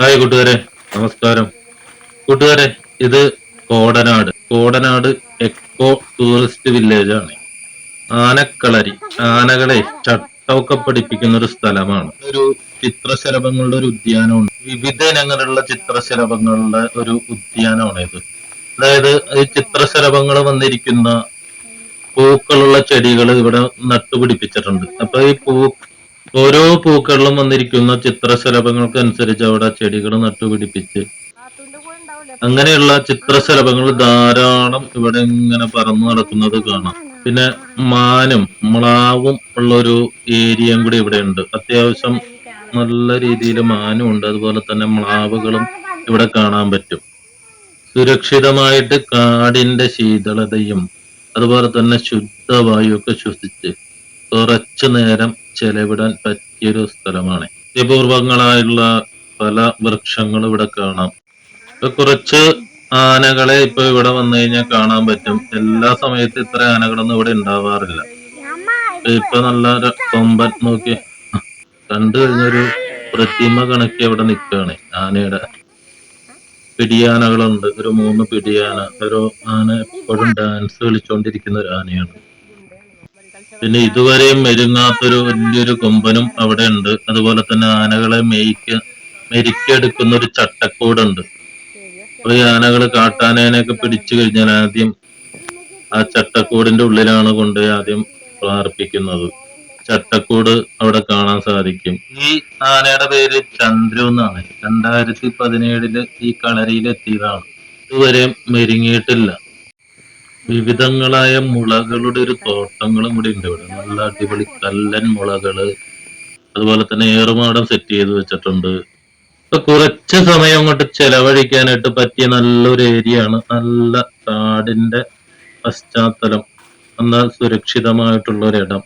Hi കൂട്ടുകാരെ നമസ്കാരം. കൂട്ടുകാരെ ഇത് Kodanad. Kodanad eco tourist village ആണ്. ആനക്കളരി ആനകളെ ചട്ടമൊക്കെ പഠിപ്പിക്കുന്ന ഒരു സ്ഥലമാണ്. ഒരു ചിത്രശലഭങ്ങളുടെ ഒരു ഉദ്യാനമുണ്ട്. വിവിധ ഇനങ്ങളുള്ള ചിത്രശലഭങ്ങളുടെ ഒരു ഉദ്യാനമാണ് ഇത്. അതായത് ഈ ചിത്രശലഭങ്ങൾ വന്നിരിക്കുന്ന പൂക്കളുള്ള ചെടികൾ ഇവിടെ നട്ടുപിടിപ്പിച്ചിട്ടുണ്ട്. അപ്പൊ ഈ പൂ ഓരോ പൂക്കളിലും വന്നിരിക്കുന്ന ചിത്രശലഭങ്ങൾക്കനുസരിച്ച് അവിടെ ചെടികൾ നട്ടുപിടിപ്പിച്ച് അങ്ങനെയുള്ള ചിത്രശലഭങ്ങൾ ധാരാളം ഇവിടെ ഇങ്ങനെ പറന്നു നടക്കുന്നത് കാണാം. പിന്നെ മാനും മ്ലാവും ഉള്ള ഒരു ഏരിയയും കൂടി ഇവിടെ ഉണ്ട്. അത്യാവശ്യം നല്ല രീതിയിൽ മാനും ഉണ്ട്. അതുപോലെ തന്നെ മ്ലാവുകളും ഇവിടെ കാണാൻ പറ്റും. സുരക്ഷിതമായിട്ട് കാടിന്റെ ശീതളതയും അതുപോലെ തന്നെ ശുദ്ധവായുവൊക്കെ ശ്വസിച്ച് കുറച്ചു നേരം ചെലവിടാൻ പറ്റിയൊരു സ്ഥലമാണ്. അപൂർവങ്ങളായുള്ള പല വൃക്ഷങ്ങളും ഇവിടെ കാണാം. ഇപ്പൊ കുറച്ച് ആനകളെ ഇപ്പൊ ഇവിടെ വന്നു കഴിഞ്ഞാൽ കാണാൻ പറ്റും. എല്ലാ സമയത്തും ഇത്ര ആനകളൊന്നും ഇവിടെ ഉണ്ടാവാറില്ല. ഇപ്പൊ നല്ല കൊമ്പൻ നോക്കി. കണ്ടു കഴിഞ്ഞൊരു പ്രതിമ കണക്കി അവിടെ നിൽക്കുകയാണ് ആനയുടെ. പിടിയാനകളുണ്ട്. ഒരു മൂന്ന് പിടിയാന. ഒരു ആന എപ്പോഴും ഡാൻസ് കളിച്ചുകൊണ്ടിരിക്കുന്ന ഒരു ആനയാണ്. പിന്നെ ഇതുവരെയും മെരുങ്ങാത്തൊരു വലിയൊരു കൊമ്പനും അവിടെ ഉണ്ട്. അതുപോലെ തന്നെ ആനകളെ മേയ്ക്ക മെരിക്കെടുക്കുന്ന ഒരു ചട്ടക്കൂടുണ്ട്. അപ്പൊ ഈ ആനകൾ കാട്ടാനേനെയൊക്കെ പിടിച്ചു കഴിഞ്ഞാൽ ആദ്യം ആ ചട്ടക്കൂടിന്റെ ഉള്ളിലാണ് കൊണ്ട് ആദ്യം പ്രാർപ്പിക്കുന്നത് ചട്ടക്കൂട് അവിടെ കാണാൻ സാധിക്കും. ഈ ആനയുടെ പേര് ചന്ദ്രു എന്നാണ്. രണ്ടായിരത്തി പതിനേഴിൽ ഈ കളരിയിലെത്തിയതാണ്. ഇതുവരെ മെരുങ്ങിയിട്ടില്ല. വിവിധങ്ങളായ മുളകളുടെ ഒരു തോട്ടങ്ങളും കൂടി ഉണ്ട് ഇവിടെ. നല്ല അടിപൊളി കല്ലൻ മുളകൾ. അതുപോലെ തന്നെ ഏറുമാടം സെറ്റ് ചെയ്ത് വെച്ചിട്ടുണ്ട്. ഇപ്പൊ കുറച്ച് സമയം അങ്ങോട്ട് ചെലവഴിക്കാനായിട്ട് പറ്റിയ നല്ലൊരു ഏരിയ ആണ് നല്ല കാടിന്റെ പശ്ചാത്തലം. എന്നാൽ സുരക്ഷിതമായിട്ടുള്ള ഒരിടം